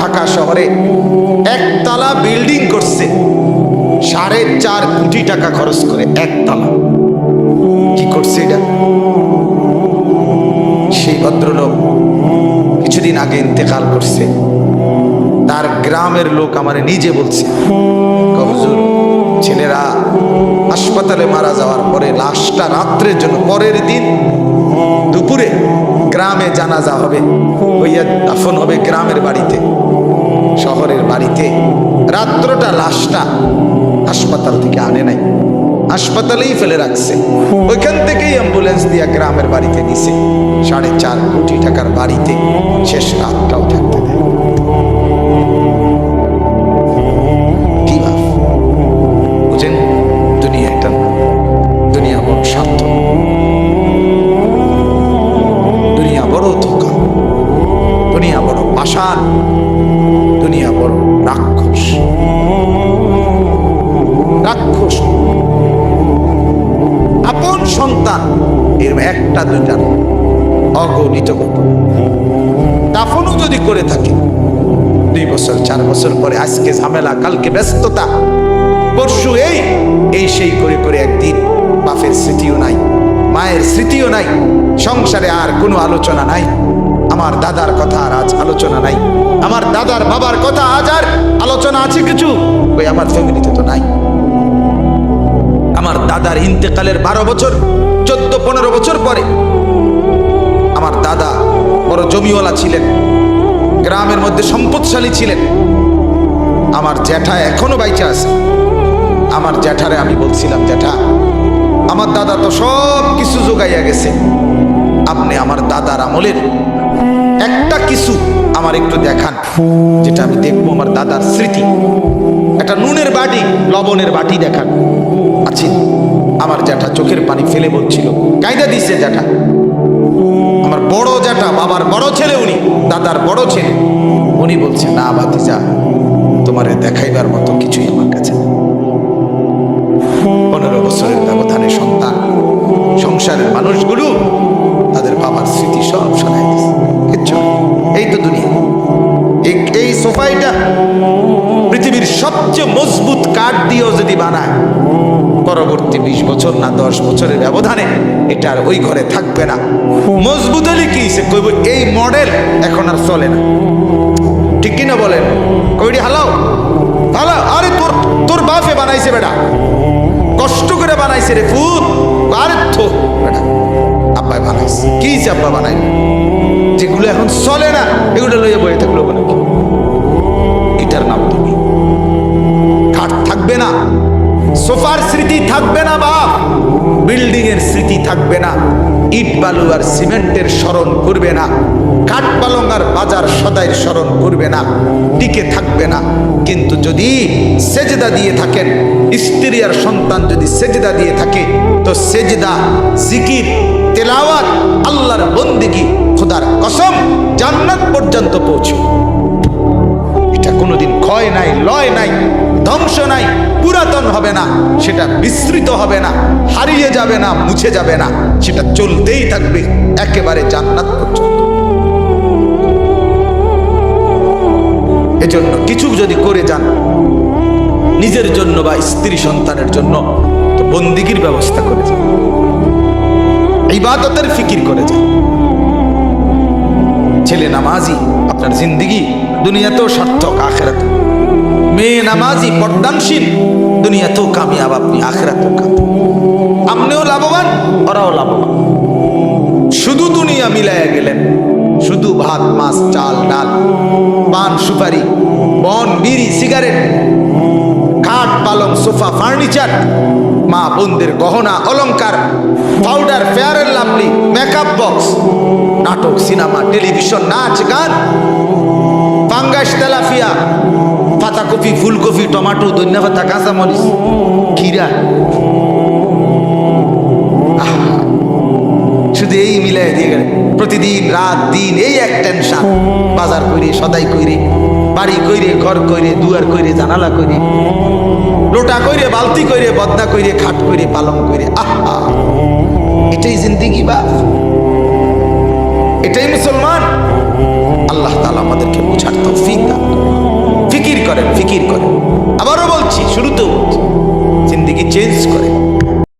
ঢাকা শহরে একতলা বিল্ডিং করছে। সাড়ে চার কোটি টাকা খরচ করে একতলা। কি করছে এটা? সেই ভদ্রলোক কিছুদিন আগে ইন্তেকাল করছে। তার গ্রামের লোক আমার নিজে বলছে "কয় ছেলেরা হাসপাতালে মারা যাওয়ার পরে লাশটা রাত্রের জন্য পরের দিন দুপুরে গ্রামে জানাজা হবে। হইয়া দাফন হবে গ্রামের বাড়িতে, শহরের বাড়িতে। রাত্রটা লাশটা হাসপাতাল থেকে আনে নাই। হাসপাতালেই ফেলে রাখছে। ওইখান থেকেই অ্যাম্বুলেন্স দিয়া গ্রামের বাড়িতে নিছে। সাড়ে চার কোটি টাকার বাড়িতে শেষ রাতটাও থাকতে দেয়। পাষাণ দুনিয়া বড় রাক্ষস। রাক্ষস। আপন সন্তান এর একটা দুইটা না, অগণিত ঘটনা দাফনও যদি করে থাকে দুই বছর চার বছর পরে আজকে ঝামেলা কালকে ব্যস্ততা। পরশু এই এই সেই করে করে একদিন বাপের স্মৃতিও নাই মায়ের স্মৃতিও নাই সংসারে আর কোনো আলোচনা নাই। আমার দাদার কথা আর আজ আলোচনা নাই। আমার দাদার বাবার কথা আজ আর আলোচনা আছে কিছু? ওই আমার ফ্যামিলিতে তো নাই। আমার দাদার ইন্তেকালের বারো বছর, চোদ্দ, পনেরো বছর পরে আমার দাদা বড় জমিওয়ালা ছিলেন, গ্রামের মধ্যে সম্পদশালী ছিলেন। আমার জ্যাঠা এখনও বাইচা আছে। আমার জ্যাঠারে আমি বলছিলাম, জ্যাঠা, আমার দাদা তো সব কিছু যোগাইয়া গেছে। আপনি আমার দাদার আমলের আমার একটু দেখান, যেটা আমি দেখব আমার দাদার স্মৃতি। একটা নুনের বাটি, লবণের বাটি দেখান। আছে আমার জ্যাঠা চোখের পানি ফেলে বলছিল, কায়দা দিছে জ্যাঠা। আমার বড় জ্যাঠা, বাবার বড় ছেলে উনি, দাদার বড় ছেলে। উনি বলছে, না ভাতিজা, তোমারে দেখাইবার মতো কিছুই আমার কাছে পনেরো বছরের ব্যবধানে সন্তান, সংসারের মানুষগুলো সোফাইটা পৃথিবীর সবচেয়ে মজবুত কাঠ দিয়েও যদি বানায়, পরবর্তী বিশ বছর না দশ বছরের ব্যবধানে এটা আর ওই ঘরে থাকবে না। মজবুত হলে কি সে এই মডেল এখন আর চলে না। ঠিক কিনা বলেন? কইডি হালাও হালাও আরে তোর তোর বাপে বানাইছে বেটা। কষ্ট করে বানাইছে রে ফুত আরে থো, বেটা, আব্বাই বানাইছে। কি যে আব্বা বানাই যেগুলো এখন চলে না, এগুলো লইয়া বয়ে স্মৃতি থাকবে না বাপ। বিল্ডিং এর স্মৃতি থাকবে না। ইট বালু আর সিমেন্টের স্মরণ করবে না। কাঠ পালং আর বাজার সদাইয়ের স্মরণ করবে না। টিকে থাকবে না। কিন্তু যদি সেজদা দিয়ে থাকেন, স্ত্রী আর সন্তান যদি সেজদা দিয়ে থাকে, তো সেজদা, জিকির, তেলাওয়াত আল্লাহর বন্দিগি, খোদার কসম জান্নাত পর্যন্ত পৌঁছে এটা কোনোদিন ক্ষয় নাই, লয় নাই। ধ্বংস নাই, পুরাতন হবে না, সেটা বিস্তৃত হবে না, হারিয়ে যাবে না, মুছে যাবে না, সেটা চলতেই থাকবে, একেবারে জান্নাত পর্যন্ত। এজন্য কিছু যদি করে যান, নিজের জন্য বা স্ত্রী সন্তানের জন্য, তো বন্দিগির ব্যবস্থা করে যান। ইবাদতের ফিকির করে যান। ছেলে নামাজি, আপনার জিন্দিগি দুনিয়াতেও সার্থক আখেরাত মেয়ে নামাজি, পর্দানশীল। দুনিয়াতেও কামিয়াব আপনি, আখেরাতেও কামিয়াব। আপনিও লাভবান, ওরাও লাভবান। শুধু দুনিয়া মিলাইয়া গেলেন। শুধু ভাত, মাছ, চাল, ডাল, পান, সুপারি, বন, বিড়ি, সিগারেট, খাট, পালং, সোফা, ফার্নিচার, মা বোনদের গহনা, অলংকার, powder Fair and Lovely, makeup box, নাটক, সিনেমা, টেলিভিশন, নাচ, গান পাতাকপি ফুলকপি, টমাটো, ধনিয়া পাতা, কাঁচামরিচ খিরা শুধু এই মিলাই দিয়ে গেলে। প্রতিদিন, রাত, দিন, এই এক টেনশন বাজার কইরে, সদাই কইরে, বাড়ি কইরে, ঘর কইরে, দুয়ার কইরে, জানালা কইরে, লোটা কইরে, বালতি কইরে, বদনা কইরে, খাট কইরে, পালং কইরে। আহা। এটাই জিন্দিগি বা এটাই মুসলমান। শুরুতেও জিন্দিগি চেঞ্জ করে।